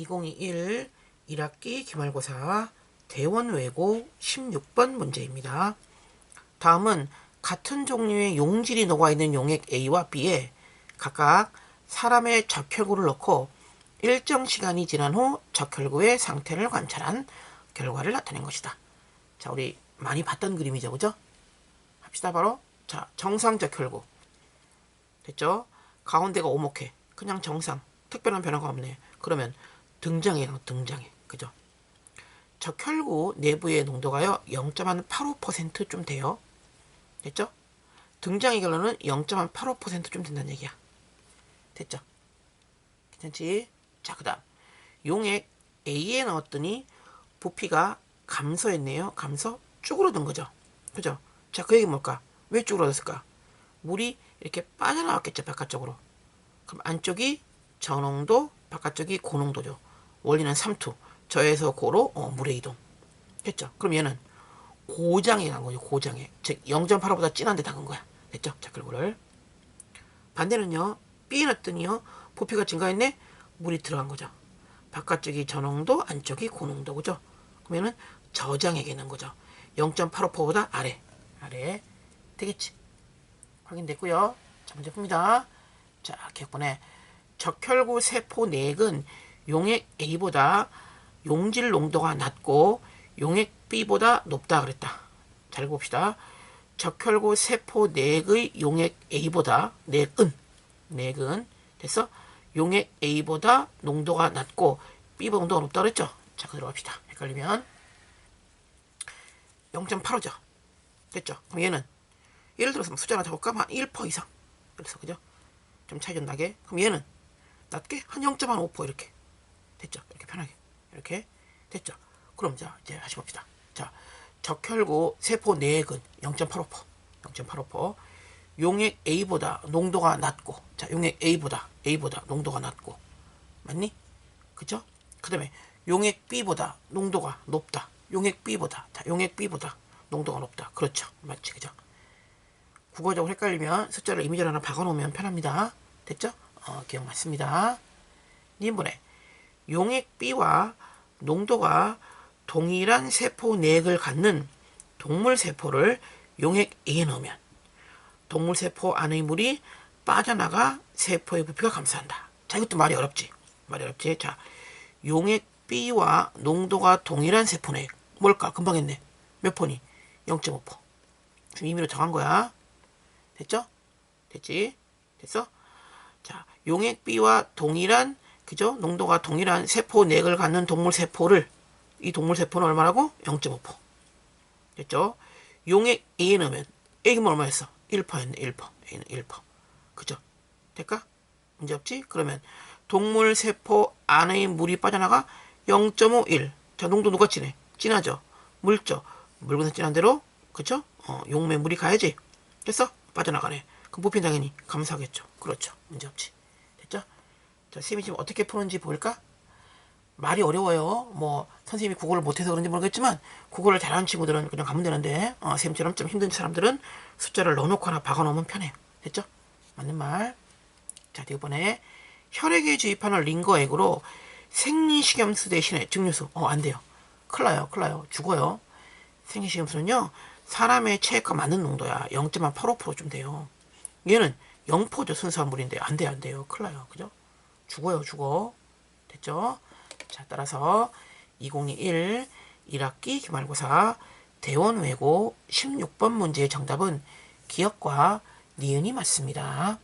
2021 1학기 기말고사 대원외고 16번 문제입니다. 다음은 같은 종류의 용질이 녹아 있는 용액 A와 B에 각각 사람의 적혈구를 넣고 일정 시간이 지난 후 적혈구의 상태를 관찰한 결과를 나타낸 것이다. 자, 우리 많이 봤던 그림이죠, 그죠? 합시다, 바로. 자, 정상 적혈구. 됐죠? 가운데가 오목해. 그냥 정상. 특별한 변화가 없네. 그러면 등장해요, 등장해. 그죠? 적혈구 내부의 농도가요, 0.85%좀 돼요. 됐죠? 등장의 결론은 0.85%좀 된다는 얘기야. 됐죠? 괜찮지? 자, 그 다음. 용액 A에 넣었더니 부피가 감소했네요. 감소? 쭈그러든 거죠. 그죠? 자, 그 얘기 뭘까? 왜 쭈그러졌을까? 물이 이렇게 빠져나왔겠죠, 바깥쪽으로. 그럼 안쪽이 저농도, 바깥쪽이 고농도죠. 원리는 3투. 저에서 고로 어, 물의 이동. 됐죠? 그럼 얘는 고장에 간 거죠, 고장에. 즉, 0.85보다 진한데 담은 거야. 됐죠? 자, 결과를. 반대는요, B에 넣었더니요, 부피가 증가했네? 물이 들어간 거죠. 바깥쪽이 저농도, 안쪽이 고농도, 그죠? 그러면은 저장액이 있는 거죠. 0.85%보다 아래. 아래. 되겠지? 확인됐고요. 자, 문제 풉니다. 자, 기억번에 적혈구 세포 내액은 용액 A보다 용질 농도가 낮고 용액 B보다 높다 그랬다. 잘 봅시다. 적혈구 세포 내액의 용액 A보다 내액은 내액은 됐어? 용액 A보다 농도가 낮고 B보다 농도가 높다 그랬죠? 자, 그대로 갑시다. 헷갈리면 0.85죠. 됐죠? 그럼 얘는 예를 들어서 뭐 숫자 하나 적을까? 한1% 이상. 그래서 그죠? 좀 차이 좀 나게. 그럼 얘는 낮게 한 0.5% 이렇게. 됐죠? 이렇게 편하게. 이렇게. 됐죠? 그럼 자, 이제 다시 봅시다. 자, 적혈구 세포 내액은 0.85%. 0.85%. 용액 A보다 농도가 낮고. 자, 용액 A보다 A보다 농도가 낮고. 맞니? 그죠? 그다음에 용액 B보다 농도가 높다. 용액 B보다. 자, 용액 B보다 농도가 높다. 그렇죠. 맞지? 그죠? 국어적으로 헷갈리면 숫자를 이미지로 하나 박아놓으면 편합니다. 됐죠? 어, 기억 맞습니다. 님번에 용액 B와 농도가 동일한 세포 내액을 갖는 동물 세포를 용액 A에 넣으면 동물 세포 안의 물이 빠져나가 세포의 부피가 감소한다. 자, 이것도 말이 어렵지. 말이 어렵지. 자, 용액 B와 농도가 동일한 세포 내액. 뭘까? 금방 했네. 몇 포니? 0.5포. 지금 임의로 정한 거야. 됐죠? 됐지? 됐어? 자, 용액 B와 동일한 그죠? 농도가 동일한 세포 내액을 갖는 동물 세포를 이 동물 세포는 얼마라고? 0.5포. 됐죠? 용액 A에 넣으면 A는 얼마였어? 1%였네. 1%. A는 1%. 그죠? 될까? 문제 없지? 그러면 동물 세포 안의 물이 빠져나가 0.51. 자, 농도 누가 진해? 진하죠? 물죠? 묽은색 진한 대로 그죠? 어, 용매 물이 가야지. 됐어? 빠져나가네. 그럼 부피 당연히 감소하겠죠. 그렇죠. 문제 없지. 자, 선생님이 지금 어떻게 푸는지 볼까? 말이 어려워요. 뭐 선생님이 국어를 못해서 그런지 모르겠지만 국어를 잘하는 친구들은 그냥 가면 되는데 어, 선생님처럼 좀 힘든 사람들은 숫자를 넣어놓거나 박아놓으면 편해요. 됐죠? 맞는 말. 자, 이번에 혈액에 주입하는 링거액으로 생리식염수 대신에 증류수. 어, 안 돼요. 큰일 나요. 큰일 나요. 죽어요. 생리식염수는요. 사람의 체액과 맞는 농도야. 0.85%좀 돼요. 얘는 0%죠. 순수한 물인데. 안 돼요. 안 돼요. 큰일 나요. 그죠? 죽어요. 죽어. 됐죠? 자, 따라서 2021 1학기 기말고사 대원 외고 16번 문제의 정답은 기억과 니은이 맞습니다.